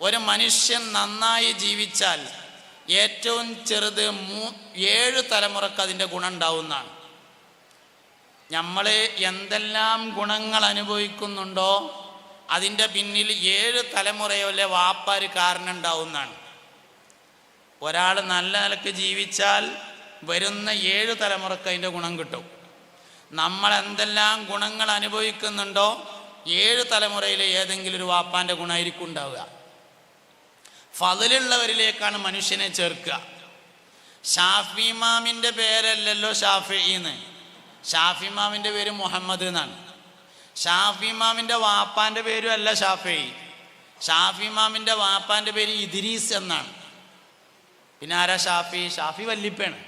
ഒരു മനുഷ്യൻ നന്നായി ജീവിച്ചാൽ ഏറ്റവും ചെറുത് മൂ ഏഴ് തലമുറയ്ക്ക് അതിന്റെ ഗുണം ഉണ്ടാവുന്നതാണ് നമ്മൾ എന്തെല്ലാം ഗുണങ്ങൾ അനുഭവിക്കുന്നുണ്ടോ അതിന്റെ പിന്നിൽ ഏഴ് തലമുറയോലെ വാപ്പാർ കാരണം ഉണ്ടാവുന്നതാണ് ഒരാൾ നല്ല നിലയ്ക്ക് ജീവിച്ചാൽ വരുന്ന ഏഴ് തലമുറയ്ക്ക് അതിന്റെ ഗുണം കിട്ടും. നമ്മൾ എന്തെല്ലാം ഗുണങ്ങൾ അനുഭവിക്കുന്നുണ്ടോ ഏഴ് തലമുറയിലെ ഏതെങ്കിലും ഒരു വാപ്പാന്റെ ഗുണമായിരിക്കും ഉണ്ടാവുക. ഫതിലുള്ളവരിലേക്കാണ് മനുഷ്യനെ ചേർക്കുക. ഷാഫി ഇമാമിന്റെ പേരല്ലല്ലോ ഷാഫി ഇമാമിന്റെ പേര് മുഹമ്മദ് എന്നാണ്. ഷാഫി ഇമാമിന്റെ വാപ്പാന്റെ പേരും അല്ല ഷാഫി. ഷാഫി ഇമാമിന്റെ വാപ്പാന്റെ പേര് ഇദ്രീസ് എന്നാണ്. പിന്നെ ആരാ ഷാഫി? ഷാഫി വല്ലിപ്പയാണ്.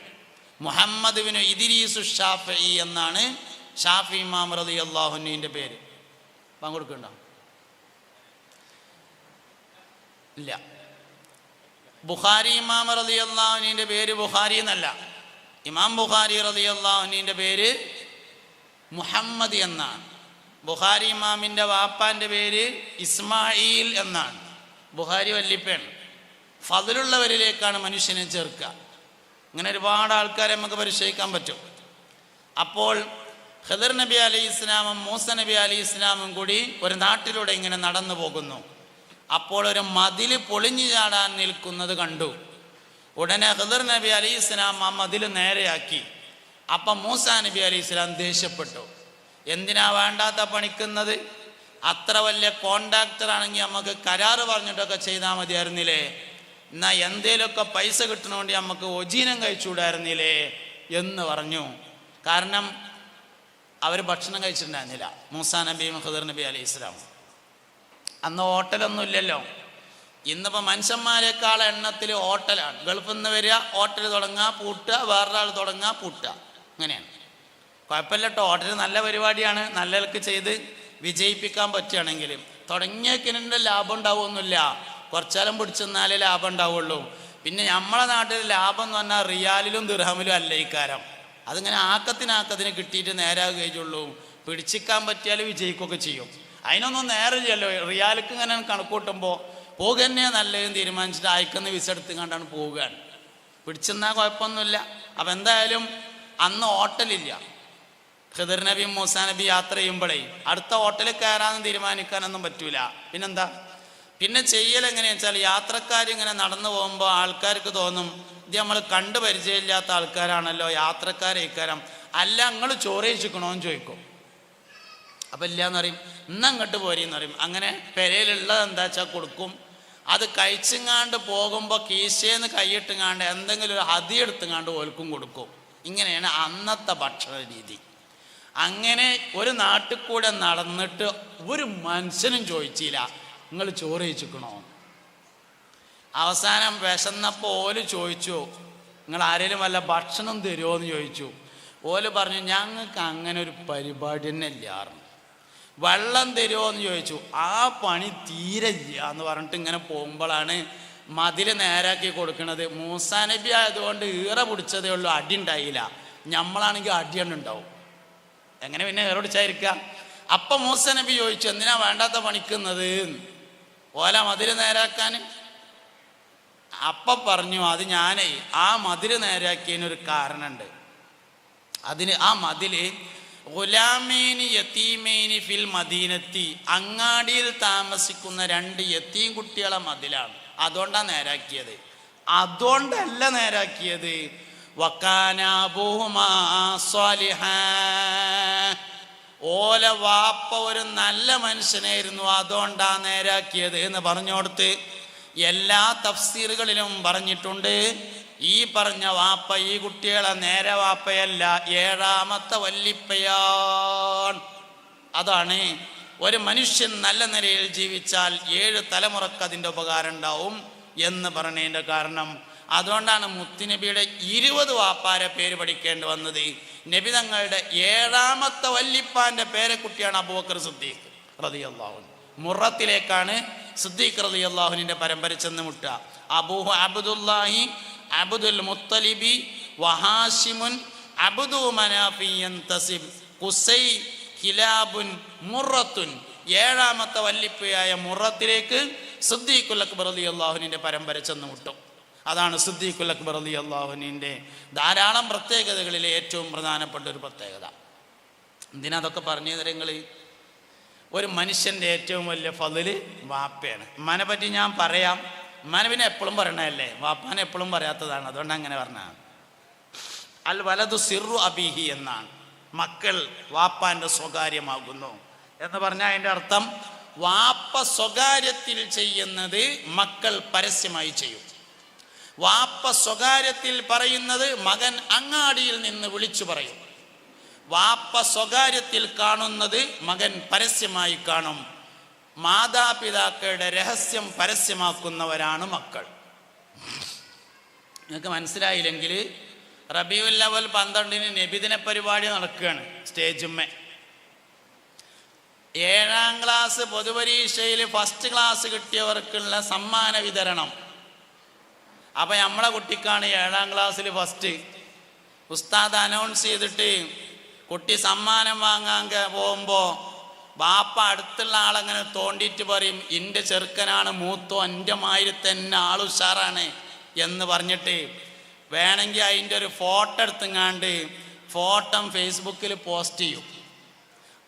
മുഹമ്മദ് ബിനു ഇദ്രീസു ഷാഫി എന്നാണ് ഷാഫി ഇമാം റതി അള്ളാഹുനീന്റെ പേര്. പങ്കെടുക്കണ്ടോ ഇല്ല. ബുഖാരി ഇമാം റതി അള്ളാഹുനീന്റെ പേര് ബുഖാരി എന്നല്ല. ഇമാം ബുഖാരി റതി അള്ളാഹുനീന്റെ പേര് മുഹമ്മദ് എന്നാണ്. ബുഖാരി ഇമാമിന്റെ വാപ്പാന്റെ പേര് ഇസ്മായിൽ എന്നാണ്. ബുഖാരി വല്ലിപ്പയാണ് ഫതിലുള്ളവരിലേക്കാണ് മനുഷ്യനെ ചേർക്കുക. ഇങ്ങനെ ഒരുപാട് ആൾക്കാരെ നമുക്ക് പരിശോധിക്കാൻ പറ്റും. അപ്പോൾ ഖദർ നബി അലി ഇസ്ലാമും മൂസ നബി അലി ഇസ്ലാമും കൂടി ഒരു നാട്ടിലൂടെ ഇങ്ങനെ നടന്നു പോകുന്നു. അപ്പോൾ ഒരു മതിൽ പൊളിഞ്ഞു ചാടാൻ നിൽക്കുന്നത് കണ്ടു. ഉടനെ ഹദർ നബി അലി ഇസ്ലാം ആ മതിൽ നേരെയാക്കി. അപ്പം മൂസ നബി അലി ഇസ്ലാം ദേഷ്യപ്പെട്ടു. എന്തിനാ വേണ്ടാത്ത പണിക്കുന്നത്? അത്ര വലിയ കോണ്ടാക്ടർ ആണെങ്കിൽ നമുക്ക് കരാറ് പറഞ്ഞിട്ടൊക്കെ ചെയ്താൽ മതിയായിരുന്നില്ലേ? എന്നാ എന്തേലൊക്കെ പൈസ കിട്ടണമെങ്കിൽ നമുക്ക് ഒജീനം കഴിച്ചുകൂടായിരുന്നില്ലേ? എന്ന് പറഞ്ഞു. കാരണം അവർ ഭക്ഷണം കഴിച്ചിട്ടുണ്ടായിരുന്നില്ല. മൂസാ നബിയും ഖദർ നബി അലി ഇസ്ലാം അന്ന് ഹോട്ടലൊന്നും ഇല്ലല്ലോ. ഇന്നിപ്പോൾ മനുഷ്യന്മാരെക്കാൾ എണ്ണത്തിൽ ഹോട്ടലാണ്. ഗൾഫിൽ നിന്ന് വരിക ഹോട്ടൽ തുടങ്ങുക പൂട്ടുക വേറൊരാൾ തുടങ്ങുക പൂട്ടുക. അങ്ങനെയാണ്. കുഴപ്പമില്ല കേട്ടോ ഹോട്ടൽ നല്ല പരിപാടിയാണ്. നല്ലവർക്ക് ചെയ്ത് വിജയിപ്പിക്കാൻ പറ്റുകയാണെങ്കിൽ തുടങ്ങിയക്കിനെ ലാഭം ഉണ്ടാവുമൊന്നുമില്ല കുറച്ചാലും പിടിച്ചെന്നാലേ ലാഭം ഉണ്ടാവുള്ളൂ. പിന്നെ നമ്മളെ നാട്ടിൽ ലാഭം എന്ന് പറഞ്ഞാൽ റിയാലിലും ദിർഹമിലും അല്ല ഇക്കാരം അതിങ്ങനെ ആക്കത്തിനാക്കത്തിന് കിട്ടിയിട്ട് നേരാകുകയുള്ളൂ പിടിച്ചിക്കാൻ പറ്റിയാൽ വിജയിക്കുകയൊക്കെ ചെയ്യും. അതിനൊന്നും നേരെ ചെയ്യല്ലോ റിയാലിക്ക് ഇങ്ങനെ കണക്കൂട്ടുമ്പോൾ പോകുക തന്നെ നല്ലതെന്ന് തീരുമാനിച്ചിട്ട് അയക്കുന്ന വിസ എടുത്ത് കണ്ടാണ് പോവുകയാണ് പിടിച്ചെന്നാൽ കുഴപ്പമൊന്നുമില്ല. അപ്പം എന്തായാലും അന്ന് ഹോട്ടലില്ല. ഖിദർ നബിയും മൂസാ നബി യാത്ര ചെയ്യുമ്പോഴേ അടുത്ത ഹോട്ടലിൽ കയറാന്ന് തീരുമാനിക്കാനൊന്നും പറ്റൂല. പിന്നെന്താ? പിന്നെ ചെയ്യൽ എങ്ങനെയാണെന്ന് വെച്ചാൽ യാത്രക്കാർ ഇങ്ങനെ നടന്നു പോകുമ്പോൾ ആൾക്കാർക്ക് തോന്നും ഇത് നമ്മൾ കണ്ടു പരിചയമില്ലാത്ത ആൾക്കാരാണല്ലോ യാത്രക്കാരെ ഇക്കാരം. അല്ല നിങ്ങൾ ചോറ് കഴിച്ചിക്കണോന്ന് ചോദിക്കും. അപ്പം ഇല്ലാന്ന് പറയും ഇന്ന് അങ്ങോട്ട് പോരീന്ന് പറയും. അങ്ങനെ പെരയിലുള്ളത് എന്താ വെച്ചാൽ കൊടുക്കും. അത് കഴിച്ചുങ്ങാണ്ട് പോകുമ്പോൾ കീശേന്ന് കൈയിട്ടുങ്ങാണ്ട് എന്തെങ്കിലും ഒരു ഹതി എടുത്തുങ്ങാണ്ട് ഓൽക്കും കൊടുക്കും. ഇങ്ങനെയാണ് അന്നത്തെ ഭക്ഷണ രീതി. അങ്ങനെ ഒരു നാട്ടിൽ കൂടെ നടന്നിട്ട് ഒരു മനുഷ്യനും ചോദിച്ചില്ല നിങ്ങൾ ചോറ് കഴിച്ചിക്കണോ? അവസാനം വിശന്നപ്പോൾ ഓൽ ചോദിച്ചു നിങ്ങൾ ആരെങ്കിലും വല്ല ഭക്ഷണം തരുമോ എന്ന് ചോദിച്ചു? ഓൽ പറഞ്ഞു ഞങ്ങൾക്ക് അങ്ങനെ ഒരു പരിപാടി തന്നെ ഇല്ലായിരുന്നു വെള്ളം തരുമോ എന്ന് ചോദിച്ചു. ആ പണി തീരെ എന്ന് പറഞ്ഞിട്ട് ഇങ്ങനെ പോകുമ്പോഴാണ് മതിൽ നേരാക്കി കൊടുക്കുന്നത് മൂസാ നബി ആയതുകൊണ്ട് ഈറ പിടിച്ചതേ ഉള്ളൂ അടി ഉണ്ടായില്ല. നമ്മളാണെങ്കിൽ അടിയാണ് ഉണ്ടാവും. എങ്ങനെ പിന്നെ ഏറെ പിടിച്ചായിരിക്കുക അപ്പൊ മൂസ നബി ചോദിച്ചു എന്തിനാ വേണ്ടാത്ത പണിക്കുന്നത്? ഓല മതിൽ നേരാക്കാൻ? അപ്പ പറഞ്ഞു അത് ഞാനേ ആ മതിൽ നേരാക്കിയതിനൊരു കാരണമുണ്ട് അതിന് ആ മതിൽ ഗുലാമേനി യത്തീമേനി ഫിൽ മദീനത്തി. അങ്ങാടിയിൽ താമസിക്കുന്ന രണ്ട് യത്തീം കുട്ടികളെ മതിലാണ്. അതുകൊണ്ടാണ് നേരാക്കിയത്. അതുകൊണ്ടല്ല നേരാക്കിയത്. ഓല വാപ്പ ഒരു നല്ല മനുഷ്യനായിരുന്നു. അതുകൊണ്ടാ നേരാക്കിയത് എന്ന് പറഞ്ഞോടുത്ത് എല്ലാ തഫ്സീറുകളിലും പറഞ്ഞിട്ടുണ്ട്. ഈ പറഞ്ഞ വാപ്പ ഈ കുട്ടികളെ നേരെ വാപ്പയല്ല ഏഴാമത്തെ വല്ലിപ്പയാണ് അതാണ് ഒരു മനുഷ്യൻ നല്ല നിലയിൽ ജീവിച്ചാൽ ഏഴ് തലമുറയ്ക്ക് അതിന്റെ ഉപകാരം ഉണ്ടാവും എന്ന് പറഞ്ഞതിന്റെ കാരണം. അതുകൊണ്ടാണ് മുത്തുനബിയുടെ ഇരുപത് വാപ്പാരെ പേര് പഠിക്കേണ്ടി വന്നത്. നബി തങ്ങളുടെ ഏഴാമത്തെ വല്ലിപ്പാന്റെ പേരക്കുട്ടിയാണ് അബൂബക്കർ സിദ്ദീഖ് അൻഹു. മുറത്തിലേക്കാണ് സിദ്ദീഖ് റതി അള്ളാഹുനിന്റെ പരമ്പര ചെന്ന് മുട്ടുക അബൂഹു അബ്ദുല്ലാഹി അബ്ദുൽ മുത്തലിബി വഹാഷിമുൻ അബുദു കുസൈ കിലാബുൻ മുറത്തുൻ. ഏഴാമത്തെ വല്ലിപ്പയായ മുറത്തിലേക്ക് സിദ്ദീഖുൽ അക്ബർ അലി അള്ളാഹുവിന്റെ പരമ്പര ചെന്ന് മുട്ടും അതാണ് സിദ്ദീഖുൽ അക്ബർ അലി അള്ളാഹുവിന്റെ ധാരാളം പ്രത്യേകതകളിലെ ഏറ്റവും പ്രധാനപ്പെട്ട ഒരു പ്രത്യേകത. എന്തിനാ അതൊക്കെ പറഞ്ഞു തരങ്ങൾ ഒരു മനുഷ്യന്റെ ഏറ്റവും വലിയ ഫതിൽ വാപ്പയാണ്. ഉമ്മാനെ പറ്റി ഞാൻ പറയാം. പിന്നെ എപ്പോഴും പറയണതല്ലേ? വാപ്പാനെ എപ്പോഴും പറയാത്തതാണ്. അതുകൊണ്ട് അങ്ങനെ പറഞ്ഞ അൽ വലതു സിറു അബീഹി എന്നാണ്. മക്കൾ വാപ്പാന്റെ സ്വകാര്യമാകുന്നു എന്ന് പറഞ്ഞാൽ അതിന്റെ അർത്ഥം വാപ്പ സ്വകാര്യത്തിൽ ചെയ്യുന്നത് മക്കൾ പരസ്യമായി ചെയ്യും. വാപ്പ സ്വകാര്യത്തിൽ പറയുന്നത് മകൻ അങ്ങാടിയിൽ നിന്ന് വിളിച്ചു പറയും. വാപ്പ സ്വകാര്യത്തിൽ കാണുന്നത് മകൻ പരസ്യമായി കാണും. മാതാപിതാക്കളുടെ രഹസ്യം പരസ്യമാക്കുന്നവരാണ് മക്കൾ. നിങ്ങൾക്ക് മനസ്സിലായില്ലെങ്കിൽ റബിയുൽ ലവൽ പന്ത്രണ്ടിന് നബിദിന പരിപാടി നടക്കുകയാണ് സ്റ്റേജുമ്മേ ഏഴാം ക്ലാസ് പൊതുപരീക്ഷയിൽ ഫസ്റ്റ് ക്ലാസ് കിട്ടിയവർക്കുള്ള സമ്മാന വിതരണം. അപ്പം നമ്മളെ കുട്ടിക്കാണ് ഏഴാം ക്ലാസ്സിൽ ഫസ്റ്റ്. ഉസ്താദ് അനൗൺസ് ചെയ്തിട്ട് കുട്ടി സമ്മാനം വാങ്ങാൻ പോകുമ്പോൾ ബാപ്പ അടുത്തുള്ള ആളങ്ങനെ തോണ്ടിയിട്ട് പറയും എന്റെ ചെറുക്കനാണ് മൂത്തോ എന്റെ മാതിരി തന്നെ ആൾ ഉഷാറാണ് എന്ന് പറഞ്ഞിട്ട് വേണമെങ്കിൽ അതിന്റെ ഒരു ഫോട്ടോ എടുത്തുങ്ങാണ്ട് ഫോട്ടോ ഫേസ്ബുക്കിൽ പോസ്റ്റ് ചെയ്യും.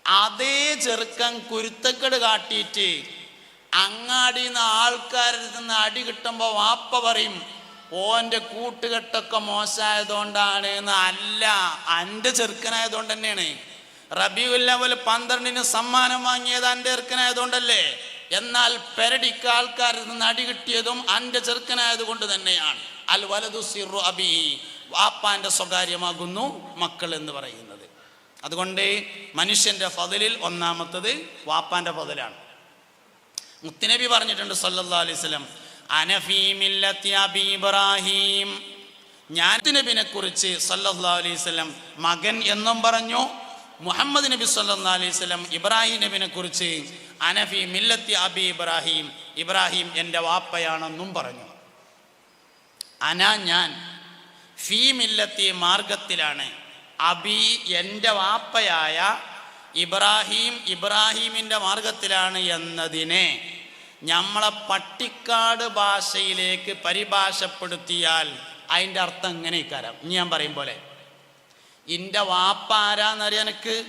അതേ ചെറുക്കൻ കുരുത്തക്കേട് കാട്ടിയിട്ട് അങ്ങാടിയിൽ നിന്ന് ആൾക്കാരിൽ നിന്ന് അടി കിട്ടുമ്പോൾ വാപ്പ പറയും ഓന്റെ കൂട്ടുകെട്ടൊക്കെ മോശമായതുകൊണ്ടാണ് എന്ന്. അല്ല എന്റെ ചെറുക്കനായതുകൊണ്ട് തന്നെയാണ്. റബിയുല്ലവൽ പന്ത്രണ്ടിന് സമ്മാനം വാങ്ങിയത് എന്റെ ചെറുക്കനായതുകൊണ്ടല്ലേ? എന്നാൽ പെരടിക്ക് ആൾക്കാരിൽ നിന്ന് അടി കിട്ടിയതും എന്റെ ചെറുക്കനായത് കൊണ്ട് തന്നെയാണ്. അൽ വലതു സിറു അബി. വാപ്പാന്റെ സ്വകാര്യമാകുന്നു മക്കൾ എന്ന് പറയുന്നത്. അതുകൊണ്ട് മനുഷ്യന്റെ ഫതിലിൽ ഒന്നാമത്തത് വാപ്പാന്റെ ഫതിലാണ്. മുത്തുനബി പറഞ്ഞിട്ടുണ്ട് സല്ലല്ലാഹു അലൈഹി അബി ഇബ്രാഹിം. ഞാൻ നബിനെ കുറിച്ച് സല്ലല്ലാഹു അലൈഹി വസല്ലം മകൻ എന്നും പറഞ്ഞു മുഹമ്മദ് നബി സല്ലാ അലൈഹി ഇബ്രാഹിം നബിനെ കുറിച്ച് അനഫി മില്ലത്തി അബി ഇബ്രാഹിം ഇബ്രാഹിം എന്റെ വാപ്പയാണെന്നും പറഞ്ഞു. അന ഞാൻ ഫീ മില്ലത്തി മാർഗത്തിലാണ് അബി എന്റെ വാപ്പയായ ഇബ്രാഹിം ഇബ്രാഹിമിന്റെ മാർഗത്തിലാണ് എന്നതിനെ നമ്മളെ പട്ടിക്കാട് ഭാഷയിലേക്ക് പരിഭാഷപ്പെടുത്തിയാൽ അതിന്റെ അർത്ഥം എങ്ങനെ ഇക്കാരം ഞാൻ പറയും പോലെ. ഇന്റെ വാപ്പ ആരാന്നറിയാൻ എനിക്ക്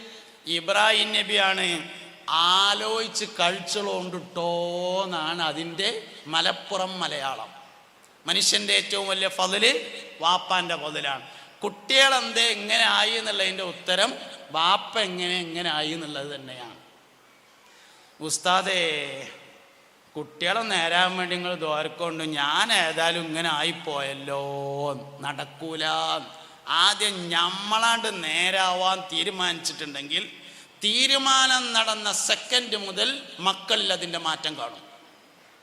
ഇബ്രാഹിം നബിയാണ്. ആലോചിച്ച് കഴിച്ചുള്ളോണ്ടിട്ടോന്നാണ് അതിന്റെ മലപ്പുറം മലയാളം. മനുഷ്യന്റെ ഏറ്റവും വലിയ ഫതിൽ വാപ്പാന്റെ ഫതിലാണ്. കുട്ടികളെന്തേ എങ്ങനെ ആയി എന്നുള്ളതിന്റെ ഉത്തരം വാപ്പ എങ്ങനെ എങ്ങനെ ആയി എന്നുള്ളത് തന്നെയാണ്. ഉസ്താദേ കുട്ടികളെ നേരാൻ വേണ്ടി നിങ്ങൾ ദ്വാരക്കൊണ്ട് ഞാൻ ഏതായാലും ഇങ്ങനെ ആയിപ്പോയല്ലോ നടക്കൂല. ആദ്യം ഞമ്മളാണ്ട് നേരാവാൻ തീരുമാനിച്ചിട്ടുണ്ടെങ്കിൽ തീരുമാനം നടന്ന സെക്കൻഡ് മുതൽ മക്കളിൽ അതിന്റെ മാറ്റം കാണും.